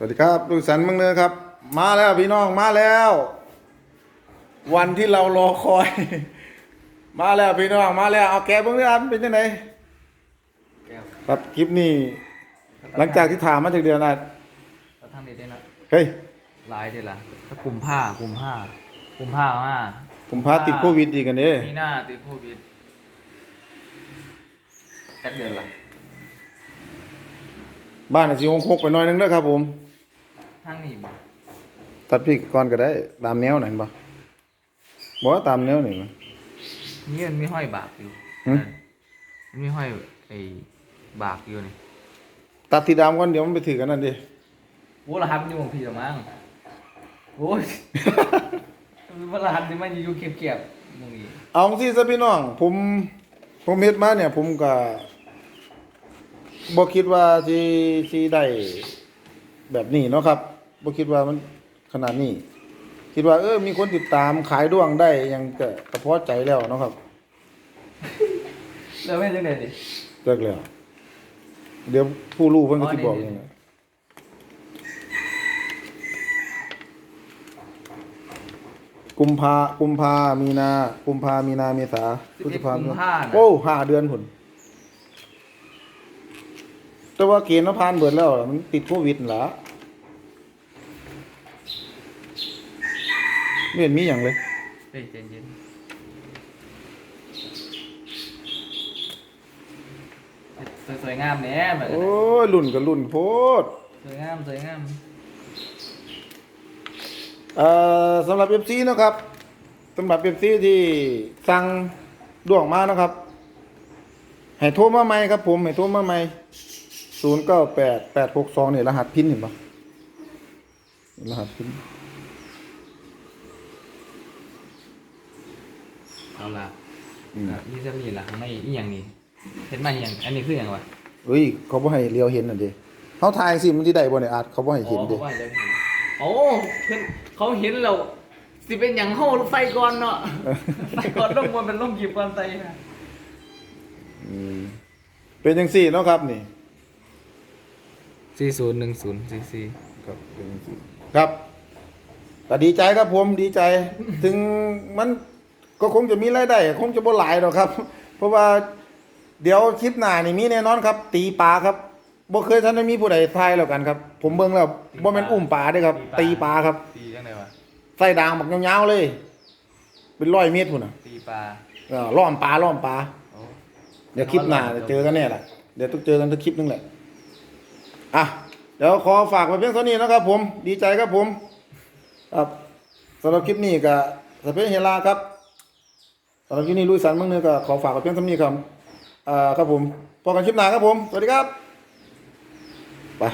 สวัสดีครับลูกสันเมืองเนือครับ มาแล้วพี่น้องมาแล้ว วันที่เรารอคอย มาแล้วพี่น้องมาแล้วเอาแกะเบื้องเนื้อครับเป็นยังไงแก้วครับคลิปนี้ หลังจากที่ถามมาจากเดือนนะเราทำได้ได้นะเฮ้ยลายได้ละถ้ากลุ่มผ้ากลุ่มผ้ากลุ่มผ้ามาผมพาติดโควิดอีกกันเด้มีหน้าติดโควิดแค่เดือนละบ้านอาจสิหงหกไปหน่อยนึงแล้วครับผม ทางนี้บ่ตัดพี่ก่อนก็ได้ตามแนวไหนบ่บอกว่าตามแนวไหนมั้ยนี่มันมีห้อยบากอยู่หืมมันมีห้อยไอ้บากอยู่นี่ตัดที่ดามก่อนเดี๋ยวมันไปถือกันนั่นดิโอ้รหัสมันอยู่ของพี่หรือมั้งโอ้ยมันรหัสที่มันอยู่เก็บๆมึงอีเอาสิซะพี่น้อง ผมผมเฮ็ดมาเนี่ย ผมก็บ่คิดว่าสิสิได้แบบนี้เนาะครับ บ่คิดว่ามันขนาดนี้ คิดว่า เออ มีคนติดตามขายด้วงได้ยังก็ก็พอใจแล้วเนาะครับแล้วไม่จังได๋ดิเลิกแล้วเดี๋ยวผู้รู้เพิ่นก็สิบอกอ๋อเอนี่งนะกุมภากุมภามีนา กุมภามีนาเมษาพฤษภาคกุมมภาน่ะโอ้ห้าเดือนพุ่นแต่ว่าเกณฑ์มันผ่านเบิดแล้วล่ะมันติดโควิดนั่นล่ะ ไม่เห็นมีหยังเลยเฮ้ยใจเย็นสวยๆงามแหน่แบบโอ้ยรุ่นก็รุ่นโพดสวยงามสวยงามเอ่อสำหรับ FC นะครับสำหรับ FC ที่สั่งดวงมานะครับให้โทรมาใหม่ครับผมให้โทรมาใหม่098 862นี่รหัสพินเห็นปะรหัสพิน เอาละอืมนี่จะมีละข้างในอีหยังนี่เห็นไหมอหย่างอันนี้คืออย่างวะเอ้ยเขาบ่ให้เลียวเห็นน่ะดิเขาถ่ายสิมันสิได้บ่เนี่ยอาจเขาบ่ให้เห็นอ๋อเดิเขาว่าจะเห็นโอ้เพิ่นเขาเห็นเราสิเป็นอย่างเฮาไฟก่อนเนาะไฟก่อนลงบนเป็นลงหยิบก่อนใส่นะอืมเป็นจังซี่เนาะครับนี่ สี่ศูนย์หนึ่งศูนย์สี่สี่ ครับเป็นจังซี่ครับก็ดีใจครับผมดีใจ ถึงมัน ก็คงจะมีรายได้คงจะบ่หลายหรอกครับ เพราะว่าเดี๋ยวคลิปหน้านี่มีแน่นอนครับ ตีปลาครับบ่เคยท่านได้มีผู้ใดทายแล้วกันครับ ผมเบิ่งแล้วบ่แม่นอุ้มปลาเด้อครับ ตีปลาครับ ตีจังไดวะใส่ด่างบักยาวๆเลย เป็นร้อยเมตรพุ่นน่ะตีปลาเออล้อมปลาล้อมปลาโอ้เดี๋ยวคลิปหน้าเจอกันแน่แหละเดี๋ยวต้องเจอกันทุกคลิปนึงแหละอะเดี๋ยวขอฝากไว้เพียงเท่านี้นะครับ ผมดีใจครับผมครับสำหรับคลิปนี้ก็สเปนเฮลาครับ สำหรับที่นี่ลุยสันเมืองเนื้อก็ขอฝากกับเพียงเท่านี้ครับอ่าครับผมพอกันคลิปหน้าครับผม สวัสดีครับ ไป